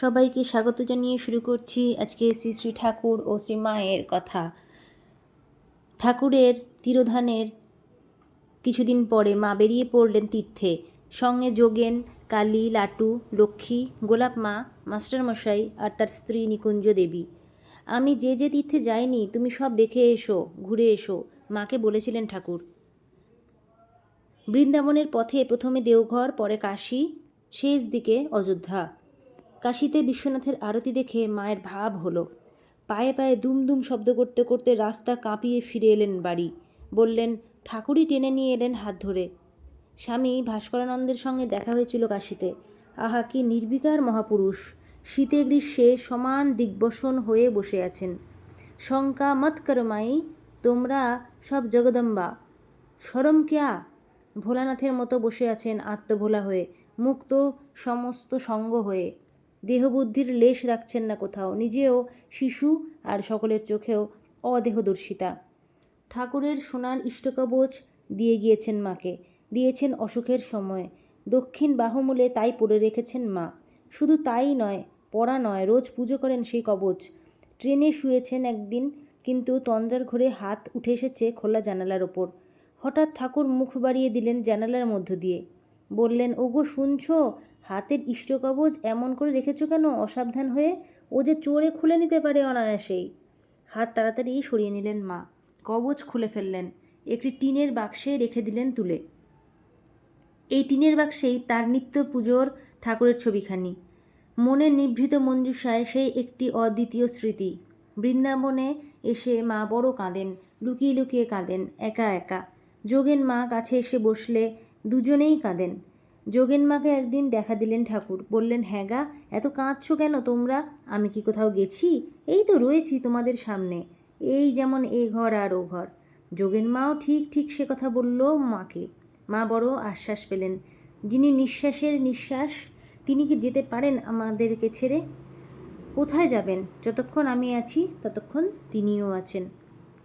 সবাইকে স্বাগত জানিয়ে শুরু করছি আজকে শ্রী শ্রী ঠাকুর ও শ্রী মায়ের কথা। ঠাকুরের তিরোধানের কিছুদিন পরে মা বেরিয়ে পড়লেন তীর্থে। সঙ্গে যোগেন, কালী, লাটু, লক্ষ্মী, গোলাপ মা, মাস্টারমশাই আর তার স্ত্রী নিকুঞ্জ দেবী। আমি যে যে তীর্থে যাইনি, তুমি সব দেখে এসো, ঘুরে এসো, মাকে বলেছিলেন ঠাকুর। বৃন্দাবনের পথে প্রথমে দেওঘর, পরে কাশী, শেষ দিকে অযোধ্যা। কাশীতে বিশ্বনাথের আরতি দেখে মায়ের ভাব হলো। পায়ে পায়ে দুম দুম শব্দ করতে করতে রাস্তা কাঁপিয়ে ফিরে এলেন বাড়ি। বললেন, ঠাকুরই টেনে নিয়ে এলেন হাত ধরে। স্বামী ভাস্করানন্দের সঙ্গে দেখা হয়েছিল কাশীতে। আহা, কি নির্বিকার মহাপুরুষ! শীতে গ্রীষ্মে সমান দিগ্বসন হয়ে বসে আছেন। শঙ্কা মত করমাই তোমরা সব জগদম্বা। সরম কেয়া? ভোলানাথের মতো বসে আছেন আত্মভোলা হয়ে, মুক্ত সমস্ত সঙ্গ হয়ে। দেহবুদ্ধির লেশ রাখছেন না কোথাও, নিজেও শিশু আর সকলের চোখেও অদেহদর্শিতা। ঠাকুরের সোনার ইষ্টকবচ দিয়ে গিয়েছেন মাকে, দিয়েছেন অসুখের সময়। দক্ষিণ বাহুমূলে তাই পড়ে রেখেছেন মা। শুধু তাই নয়, পড়া নয়, রোজ পুজো করেন সেই কবচ। ট্রেনে শুয়েছেন একদিন, কিন্তু তন্দ্রার ঘরে হাত উঠে এসেছে খোলা জানালার ওপর। হঠাৎ ঠাকুর মুখ বাড়িয়ে দিলেন জানালার মধ্য দিয়ে। বললেন, ওগো, শুনছো? হাতের ইষ্টকবচ এমন করে রেখেছো কেন? অসাবধান হয়ে? ও যে চোরে খুলে নিতে পারে অনায়াসেই হাত তাড়াতাড়ি সরিয়ে নিলেন মা। কবচ খুলে ফেললেন। একটি টিনের বাক্সে রেখে দিলেন তুলে। এই টিনের বাক্সেই তার নিত্য পুজোর ঠাকুরের ছবিখানি। মনের নিভৃত মঞ্জুষায় সেই একটি অদ্বিতীয় স্মৃতি। বৃন্দাবনে এসে মা বড় কাঁদেন, লুকিয়ে লুকিয়ে কাঁদেন, একা একা। যোগেন মা কাছে এসে বসলে দুজনেই কাঁদেন। যোগেন মাকে একদিন দেখা দিলেন ঠাকুর। বললেন হ্যাঁ গা, এত কাঁদছো কেন তোমরা? আমি কি কোথাও গেছি? এই তো রয়েছি তোমাদের সামনে। এই যেমন এ ঘর আর ও ঘর। যোগেন মাও ঠিক ঠিক সে কথা বলল মাকে। মা বড় আশ্বাস পেলেন। যিনি নিঃশ্বাসের নিঃশ্বাস, তিনি কি যেতে পারেন আমাদেরকে ছেড়ে? কোথায় যাবেন? যতক্ষণ আমি আছি, ততক্ষণ তিনিও আছেন।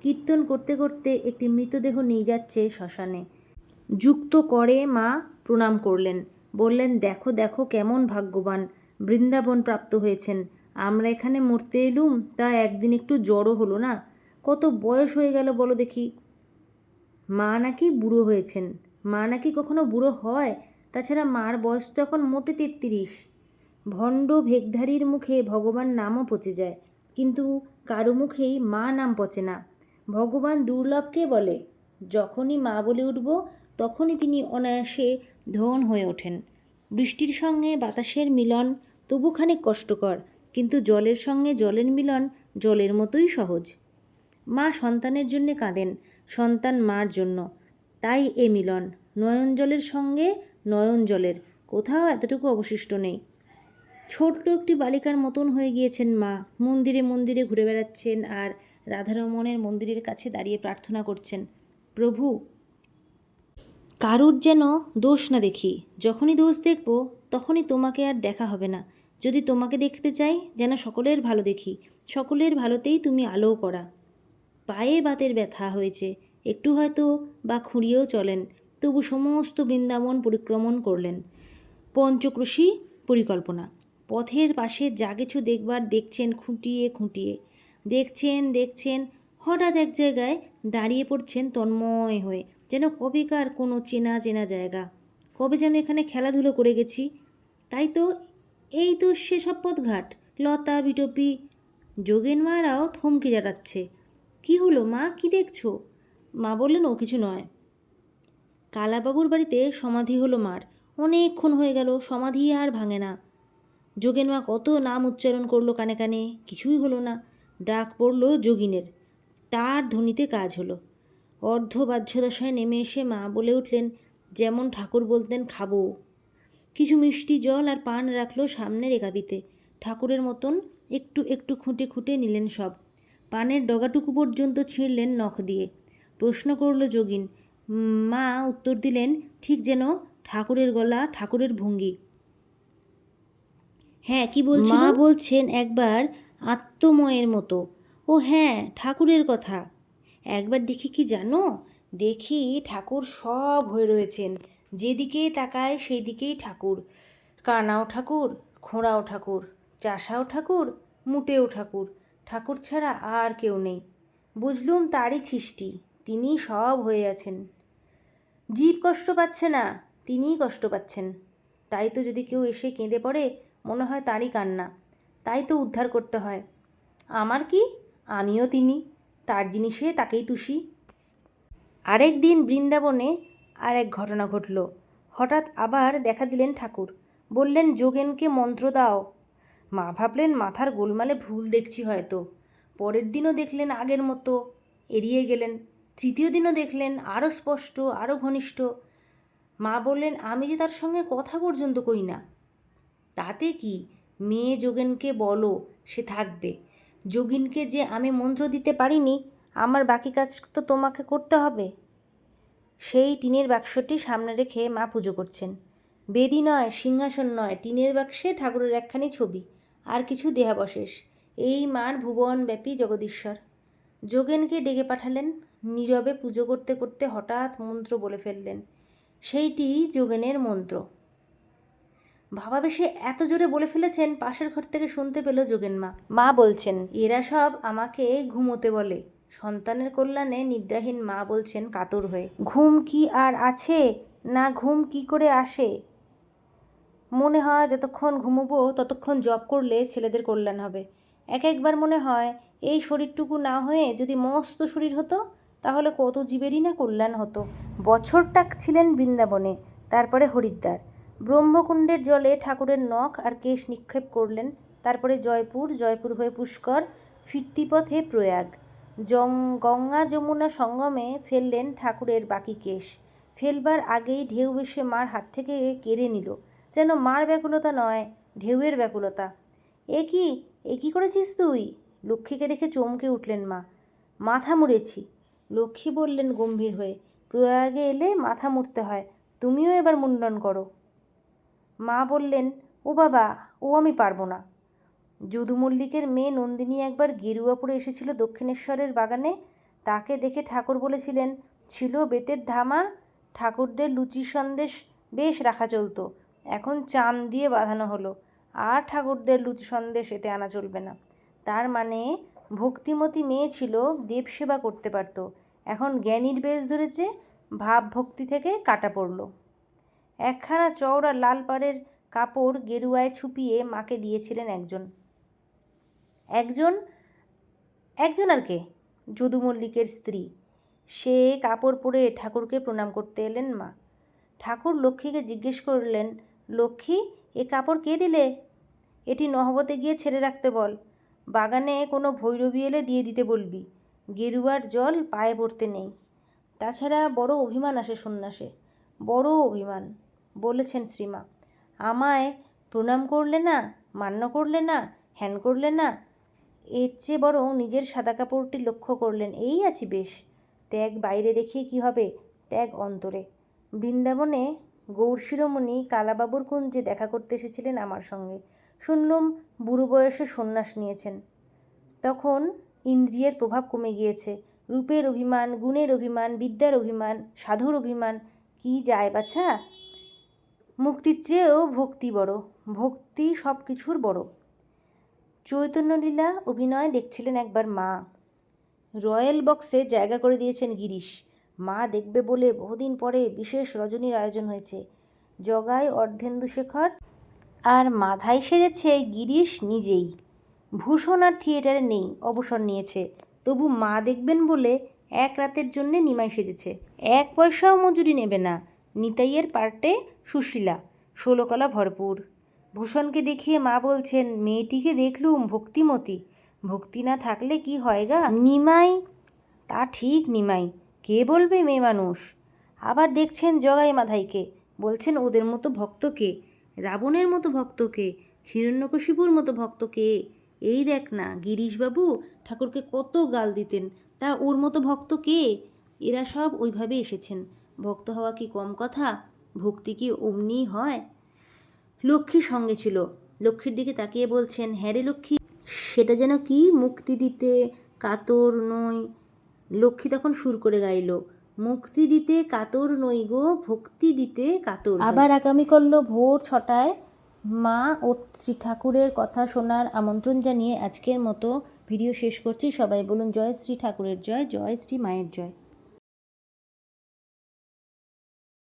কীর্তন করতে করতে একটি মৃতদেহ নিয়ে যাচ্ছে শ্মশানে। যুক্ত করে মা প্রণাম করলেন। বললেন, দেখো দেখো, কেমন ভাগ্যবান। বৃন্দাবন প্রাপ্ত হয়েছেন। আমরা এখানে মরতে এলুম, তা একদিন একটু জড়ো হলো না। কত বয়স হয়ে গেল বলো দেখি। মা নাকি বুড়ো হয়েছেন। মা নাকি কখনো বুড়ো হয়? তাছাড়া মার বয়স তো এখন মোটে তেত্রিশ। ভণ্ড ভেগধারীর মুখে ভগবান নামও পচে যায়। কিন্তু কারও মুখেই মা নাম পচে না। ভগবান দুর্লভকে বলে? যখনই মা বলে উঠব তখনই তিনি অনায়াসে ধন হয়ে ওঠেন। বৃষ্টির সঙ্গে বাতাসের মিলন তবু খানিক কষ্টকর, কিন্তু জলের সঙ্গে জলের মিলন জলের মতোই সহজ। মা সন্তানের জন্যে কাঁদেন, সন্তান মার জন্য। তাই এ মিলন, নয়ন জলের সঙ্গে নয়ন জলের, কোথাও এতটুকু অবশিষ্ট নেই। ছোট্ট একটি বালিকার মতন হয়ে গিয়েছেন মা। মন্দিরে মন্দিরে ঘুরে বেড়াচ্ছেন আর রাধারমণের মন্দিরের কাছে দাঁড়িয়ে প্রার্থনা করছেন, প্রভু কারুর যেন দোষ না দেখি। যখনই দোষ দেখব, তখনই তোমাকে আর দেখা হবে না। যদি তোমাকে দেখতে চাই, যেন সকলের ভালো দেখি। সকলের ভালোতেই তুমি আলো করা। পায়ে বাতের ব্যথা হয়েছে। একটু হয়তো বা খুঁড়িয়েও চলেন। তবু সমস্ত বৃন্দাবন পরিক্রমণ করলেন। পঞ্চক্রোশী পরিকল্পনা। পথের পাশে যা কিছু দেখবার দেখছেন খুঁটিয়ে খুঁটিয়ে। দেখছেন দেখছেন, হঠাৎ এক জায়গায় দাঁড়িয়ে পড়ছেন তন্ময় হয়ে। যেন কবেকার কোনো চেনা চেনা জায়গা। কবে যেন এখানে খেলাধুলো করে গেছি। তাই তো এই তো সেসব পথঘাট। লতা, বিটপি, যোগেন মারাও থমকে জাটাচ্ছে। কি হলো মা? কি দেখছ? মা বললেন, ও কিছু নয়। কালাবাবুর বাড়িতে সমাধি হলো মার। অনেকক্ষণ হয়ে গেল, সমাধি আর ভাঙে না। যোগেন মা কত নাম উচ্চারণ করল কানে কানে, কিছুই হলো না। ডাক পড়ল যোগিনের। তার ধ্বনিতে কাজ হলো। অর্ধ বাহ্যদশায় নেমে এসে মা বলে উঠলেন, যেমন ঠাকুর বলতেন, খাব। কিছু মিষ্টি জল আর পান রাখল সামনের একাবিতে। ঠাকুরের মতন একটু একটু খুঁটে খুঁটে নিলেন সব। পানের ডগাটুকু পর্যন্ত ছিঁড়লেন নখ দিয়ে। প্রশ্ন করল যোগিন, মা উত্তর দিলেন, ঠিক যেন ঠাকুরের গলা ঠাকুরের ভঙ্গি। হ্যাঁ কি বলছেন মা বলছেন একবার আত্মময়ের মতো। ও হ্যাঁ ঠাকুরের কথা। একবার দেখি কি জানো? দেখি ঠাকুর সব হয়ে রয়েছেন। যেদিকে তাকায় সেই দিকেই ঠাকুর। কানাও ঠাকুর, খোঁড়াও ঠাকুর, চাষাও ঠাকুর, মুটেও ঠাকুর। ঠাকুর ছাড়া আর কেউ নেই। বুঝলুম তারই সৃষ্টি তিনিই সব হয়ে আছেন। জীব কষ্ট পাচ্ছে না, তিনিই কষ্ট পাচ্ছেন। তাই তো যদি কেউ এসে কেঁদে পড়ে, মনে হয় তারই কান্না। তাই তো উদ্ধার করতে হয়। আমার কি? আমিও তিনি। তার জিনিসে তাকেই তুষি। আরেক দিন বৃন্দাবনে আর এক ঘটনা ঘটল। হঠাৎ আবার দেখা দিলেন ঠাকুর। বললেন, যোগেনকে মন্ত্র দাও। মা ভাবলেন, মাথার গোলমালে ভুল দেখছি হয়তো। পরের দিনও দেখলেন আগের মতো। এড়িয়ে গেলেন। তৃতীয় দিনও দেখলেন আরও স্পষ্ট, আরও ঘনিষ্ঠ। মা বললেন, আমি যে তার সঙ্গে কথা পর্যন্ত কই না। তাতে কি? মেয়ে যোগেনকে বলো, সে থাকবে। যোগিনকে যে আমি মন্ত্র দিতে পারিনি, আমার বাকি কাজ তো তোমাকে করতে হবে। সেই টিনের বাক্সটি সামনে রেখে মা পুজো করছেন। বেদি নয়, সিংহাসন নয়, টিনের বাক্সে ঠাকুরের একখানি ছবি, আর কিছু দেহাবশেষ। এই মার ভুবনব্যাপী জগদীশ্বর। যোগেনকে ডেকে পাঠালেন, নীরবে পুজো করতে করতে হঠাৎ মন্ত্র বলে ফেললেন। সেইটি যোগেনের মন্ত্র। ভাবাবেশে এত জোরে বলে ফেলেছেন, পাশের ঘর থেকে শুনতে পেল যোগেন মা। মা বলছেন, এরা সব আমাকে ঘুমোতে বলে। সন্তানের কল্যাণে নিদ্রাহীন মা বলছেন কাতর হয়ে, ঘুম কি আর আছে? না ঘুম কি করে আসে? মনে হয় যতক্ষণ ঘুমোবো, ততক্ষণ জব করলে ছেলেদের কল্যাণ হবে। এক একবার মনে হয়, এই শরীরটুকু না হয়ে যদি মস্ত শরীর হতো, তাহলে কত জীবেরই না কল্যাণ হতো। বছরটাক ছিলেন বৃন্দাবনে, তারপরে হরিদ্বার। ব্রহ্মকুণ্ডের জলে ঠাকুরের নখ আর কেশ নিক্ষেপ করলেন। তারপরে জয়পুর জয়পুর হয়ে পুষ্কর ফিরতি পথে প্রয়াগ। জং, গঙ্গা যমুনা সঙ্গমে ফেললেন ঠাকুরের বাকি কেশ। ফেলবার আগেই ঢেউ এসে মার হাত থেকে কেড়ে নিল। যেন মার ব্যাকুলতা নয়, ঢেউয়ের ব্যাকুলতা। এ কি? এ কি করেছিস তুই? লক্ষ্মীকে দেখে চমকে উঠলেন মা। মাথা মুড়েছি। লক্ষ্মী বললেন গম্ভীর হয়ে। প্রয়াগে এলে মাথা মুড়তে হয়। তুমিও এবার মুন্ডন করো। মা বললেন, ও বাবা, ও আমি পারব না। যদু মল্লিকের মেয়ে নন্দিনী একবার গেরুয়া পরে এসেছিল দক্ষিণেশ্বরের বাগানে। তাকে দেখে ঠাকুর বলেছিলেন, ছিল বেতের ধামা, ঠাকুরদের লুচি সন্দেশ বেশ রাখা চলতো। এখন চাম দিয়ে বাঁধানো হলো, আর ঠাকুরদের লুচি সন্দেশ এতে আনা চলবে না। তার মানে ভক্তিমতী মেয়ে ছিল দেবসেবা করতে পারতো। এখন জ্ঞানীর বেশ ধরেছে, ভাব ভক্তি থেকে কাটা পড়ল। একখানা চওড়া লাল পাড়ের কাপড় গেরুয়ায় ছুপিয়ে মাকে দিয়েছিলেন একজন। একজন একজন আর কে? যদু মল্লিকের স্ত্রী। সে কাপড় পরে ঠাকুরকে প্রণাম করতে এলেন মা। ঠাকুর লক্ষ্মীকে জিজ্ঞেস করলেন, লক্ষ্মী, এ কাপড় কে দিলে? এটি নহবতে গিয়ে ছেড়ে রাখতে বল। বাগানে কোনো ভৈরবী এলে দিয়ে দিতে বলবি। গেরুয়ার জল পায়ে পড়তে নেই। তাছাড়া বড় অভিমান আসে সন্ন্যাসে। বড় অভিমান। বলেছেন শ্রীমা। আমায় প্রণাম করলে না, মান্য করলে না, হ্যান করলে না, এর চেয়ে বরং নিজের সাদা কাপড়টি লক্ষ্য করলেন। এই আছি বেশ। ত্যাগ বাইরে দেখিয়ে কি হবে? ত্যাগ অন্তরে। বৃন্দাবনে গৌর শিরোমণি কালাবাবুর কুঞ্জে দেখা করতে এসেছিলেন আমার সঙ্গে। শুনলুম বুড়ো বয়সে সন্ন্যাস নিয়েছেন। তখন ইন্দ্রিয়ের প্রভাব কমে গিয়েছে। রূপের অভিমান, গুণের অভিমান, বিদ্যার অভিমান, সাধুর অভিমান, কি যায় বাছা? মুক্তির চেয়েও ভক্তি বড়। ভক্তি সব কিছুর বড়। চৈতন্যলীলা অভিনয় দেখছিলেন একবার মা। রয়্যাল বক্সে জায়গা করে দিয়েছেন গিরিশ। মা দেখবে বলে বহুদিন পরে বিশেষ রজনীর আয়োজন হয়েছে। জগায় অর্ধেন্দুশেখর আর মাথায় সেজেছে গিরিশ নিজেই। ভূষণ আর থিয়েটারে নেই, অবসর নিয়েছে। তবু মা দেখবেন বলে এক রাতের জন্যে নিমাই সেজেছে। এক পয়সাও মজুরি নেবে না। নিতাইয়ের পার্টে সুশীলা। ষোলকলা ভরপুর। ভূষণকে দেখিয়ে মা বলছেন, মেয়েটিকে দেখলুম, ভক্তিমতী। ভক্তি না থাকলে কি হয় গা? নিমাই? তা ঠিক নিমাই। কে বলবে মেয়ে মানুষ? আবার দেখছেন জগাই মাধাইকে। বলছেন ওদের মতো ভক্তকে। রাবণের মতো ভক্তকে। হিরণ্যকশিপুর মতো ভক্তকে। এই দেখ না, গিরিশবাবু ঠাকুরকে কত গাল দিতেন। তা ওর মতো ভক্ত কে? এরা সব ওইভাবে এসেছেন। ভক্ত হওয়া কি কম কথা? ভক্তি কি অমনি হয়? লক্ষ্মী সঙ্গে ছিল। লক্ষ্মীর দিকে তাকিয়ে বলছেন হ্যাঁ রে লক্ষ্মী, সেটা যেন কি মুক্তি দিতে? কাতর নই। লক্ষ্মী তখন সুর করে গাইল, মুক্তি দিতে কাতর নই গো, ভক্তি দিতে কাতর আবার আগামী করল ভোর ছটায় মা ও শ্রী ঠাকুরের কথা শোনার আমন্ত্রণ জানিয়ে আজকের মতো ভিডিও শেষ করছি। সবাই বলুন, জয় শ্রী ঠাকুরের জয় জয় শ্রী মায়ের জয়।